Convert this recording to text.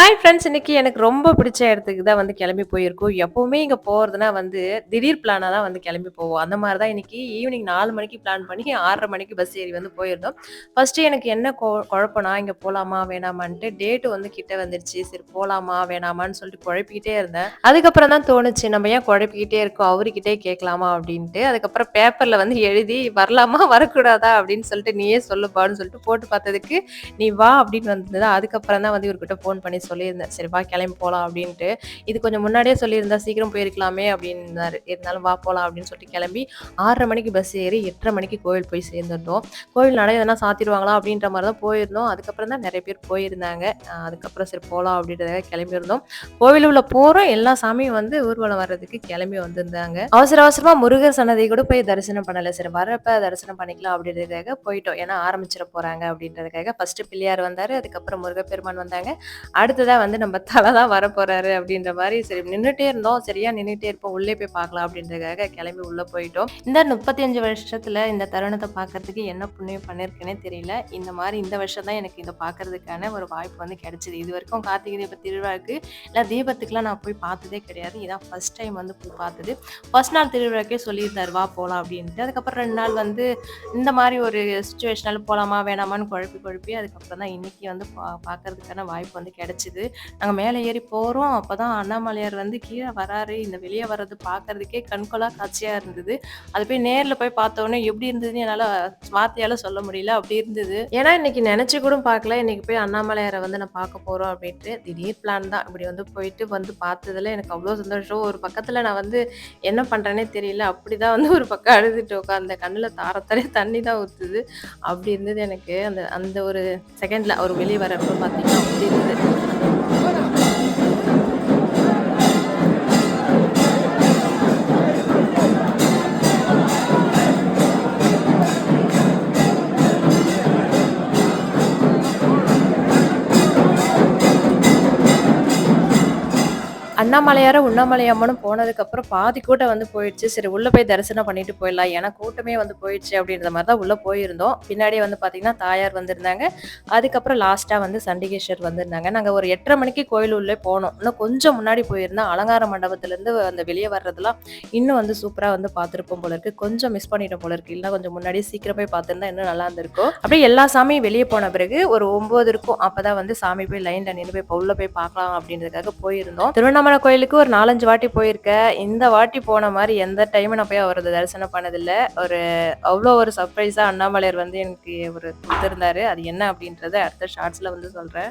Hi friends இன்னைக்கு எனக்கு ரொம்ப பிடிச்ச இடத்துக்கு தான் வந்து கிளம்பி போயிருக்கோம். எப்பவுமே இங்க போகிறதுனா வந்து திடீர் பிளானாக தான் வந்து கிளம்பி போவோம். அந்த மாதிரி தான் இன்னைக்கு ஈவினிங் நாலு மணிக்கு பிளான் பண்ணி ஆறரை மணிக்கு பஸ் ஏறி வந்து போயிருந்தோம். ஃபர்ஸ்ட்டு எனக்கு என்ன கொ குழப்பம்னா, இங்க போகலாமா வேணாமான்ட்டு டேட் வந்து கிட்ட வந்துருச்சு. சரி போகலாமா வேணாமான்னு சொல்லிட்டு குழப்பிக்கிட்டே இருந்தேன். அதுக்கப்புறம் தான் தோணுச்சு, நம்ம ஏன் குழப்பிக்கிட்டே இருக்கோம்? அவருகிட்டயே கேட்கலாமா? அப்படின்ட்டு. அதுக்கப்புறம் பேப்பர்ல வந்து எழுதி வரலாமா? வரக்கூடாதா? அப்படின்னு சொல்லிட்டு நீயே சொல்லுப்பான்னு சொல்லிட்டு போட்டு பார்த்ததுக்கு, நீ வா அப்படின்னு வந்தது. அதுக்கப்புறம் தான் வந்து இவர்கிட்ட ஃபோன் பண்ணி சொல்லியிருந்தேன். சரி வா கிளம்பி போகலாம் அப்படின்ட்டு. இது கொஞ்சம் முன்னாடியே சொல்லியிருந்தா சீக்கிரம் போயிருக்கலாமே அப்படின்னாரு. இருந்தாலும் வா போகலாம் அப்படின்னு சொல்லிட்டு கிளம்பி ஆறரை மணிக்கு பஸ் ஏறி 8:30 மணிக்கு கோவில் போய் சேர்ந்துட்டோம். கோவில் நடை எதனா சாத்திடுவாங்களா அப்படின்ற மாதிரி தான் போயிருந்தோம். அதுக்கப்புறம் தான் நிறைய பேர் போயிருந்தாங்க. அதுக்கப்புறம் சரி போகலாம் அப்படின்றதுக்காக கிளம்பியிருந்தோம். கோவில் உள்ள போகிறோம் எல்லா சாமியும் வந்து ஊர்வலம் வர்றதுக்கு கிளம்பி வந்திருந்தாங்க. அவசர அவசரமா முருகர் சன்னதி கூட போய் தரிசனம் பண்ணலை சரி வரப்ப தரிசனம் பண்ணிக்கலாம் அப்படின்றதுக்காக போயிட்டோம். ஏன்னா ஆரம்பிச்சிட போறாங்க அப்படின்றதுக்காக. ஃபர்ஸ்ட்டு பிள்ளையார் வந்தாரு. அதுக்கப்புறம் முருகப்பெருமான் வந்தாங்க. அடுத்ததாக வந்து நம்ம தலை தான் வரப்போறாரு அப்படின்ற மாதிரி சரி நின்றுட்டே இருந்தோம். சரியா நின்றுட்டே இருப்போம். உள்ளே போய் பார்க்கலாம் அப்படின்றதுக்காக கிளம்பி உள்ள போயிட்டோம். இந்த 35 வருஷத்துல இந்த தருணத்தை பார்க்கறதுக்கு என்ன புண்ணியம் பண்ணியிருக்கேன்னே தெரியல. இந்த மாதிரி இந்த வருஷம் தான் எனக்கு இதை பார்க்கறதுக்கான ஒரு வாய்ப்பு வந்து கிடச்சிது இது வரைக்கும் கார்த்திகை தீப திருவிழாவுக்கு இல்லை தீபத்துக்குலாம் நான் போய் பார்த்ததே கிடையாது. இதான் ஃபர்ஸ்ட் டைம் வந்து போய் பார்த்தது. ஃபர்ஸ்ட் நாள் திருவிழாக்கே சொல்லியிருந்தாரு வா போகலாம் அப்படின்ட்டு. அதுக்கப்புறம் ரெண்டு நாள் வந்து இந்த மாதிரி ஒரு சிச்சுவேஷனால போகலாமா வேணாமான்னு குழப்பி குழப்பி அதுக்கப்புறம் தான் இன்னைக்கு வந்து பா பார்க்கறதுக்கான வாய்ப்பு வந்து கிடைச்சது. வச்சிது நாங்கள் மேலே ஏறி போகிறோம் அப்போ தான் அண்ணாமலையார் வந்து கீழே வராரு. இந்த வெளியே வர்றது பார்க்கறதுக்கே கண்கொலா காட்சியாக இருந்தது. அது போய் நேரில் போய் பார்த்தோன்னே எப்படி இருந்ததுன்னு என்னால் வார்த்தையால் சொல்ல முடியல. அப்படி இருந்தது. ஏன்னா இன்னைக்கு நினச்சி கூட பார்க்கல. இன்னைக்கு போய் அண்ணாமலையாரை வந்து நான் பார்க்க போகிறோம் அப்படின்ட்டு. திடீர் பிளான் தான். இப்படி வந்து போயிட்டு வந்து பார்த்ததுல எனக்கு அவ்வளோ சந்தோஷம். ஒரு பக்கத்தில் நான் வந்து என்ன பண்ணுறேனே தெரியல. அப்படி தான் வந்து ஒரு பக்கம் அழுதுட்டு உட்காந்த கண்ணில் தார தண்ணி தான் ஊற்றுது அப்படி இருந்தது எனக்கு. அந்த அந்த ஒரு செகண்டில் அவர் வெளியே வரப்போ பார்த்தீங்கன்னா, அப்படி இருந்தது. Voilà. அண்ணாமலையார, உண்ணாமலையம்மனும் போனதுக்கப்புறம் பாதி கூட்டம் வந்து போயிடுச்சு. சரி உள்ள போய் தரிசனம் பண்ணிட்டு போயிடலாம். ஏன்னா கூட்டமே வந்து போயிடுச்சு அப்படின்ற மாதிரி தான் உள்ள போயிருந்தோம். பின்னாடியே வந்து பார்த்தீங்கன்னா, தாயார் வந்திருந்தாங்க. அதுக்கப்புறம் லாஸ்ட்டாக வந்து சண்டிகேஸ்வர் வந்திருந்தாங்க. நாங்க ஒரு 8:30 மணிக்கு கோயில் உள்ளே போனோம். இன்னும் கொஞ்சம் முன்னாடி போயிருந்தோம் அலங்கார மண்டபத்துலேருந்து அந்த வெளியே வர்றதெல்லாம் இன்னும் வந்து சூப்பரா வந்து பார்த்துருப்போம் போல இருக்கு. கொஞ்சம் மிஸ் பண்ணிட்டோம் போல இருக்கு. இல்லை கொஞ்சம் முன்னாடியே சீக்கிரம் போய் பார்த்திருந்தா இன்னும் நல்லா இருந்திருக்கும். அப்படியே எல்லா சாமியும் வெளியே போன பிறகு ஒரு 9 இருக்கும். அப்பதான் வந்து சாமி போய் லைன்ல நின்று போய் உள்ள போய் பார்க்கலாம் அப்படின்றதுக்காக போயிருந்தோம். திருவண்ணாமலை கோயிலுக்கு ஒரு 4, 5 வாட்டி போயிருக்கேன். இந்த வாட்டி போன மாதிரி எந்த டைமும் நான் போய் அவரது தரிசனம் பண்ணதில்ல. ஒரு அவ்வளோ ஒரு சர்ப்ரைஸா அண்ணாமலையார் வந்து எனக்கு ஒரு கொடுத்துருந்தாரு அது என்ன அப்படின்றத அடுத்த ஷார்ட்ஸ்ல வந்து சொல்றேன்.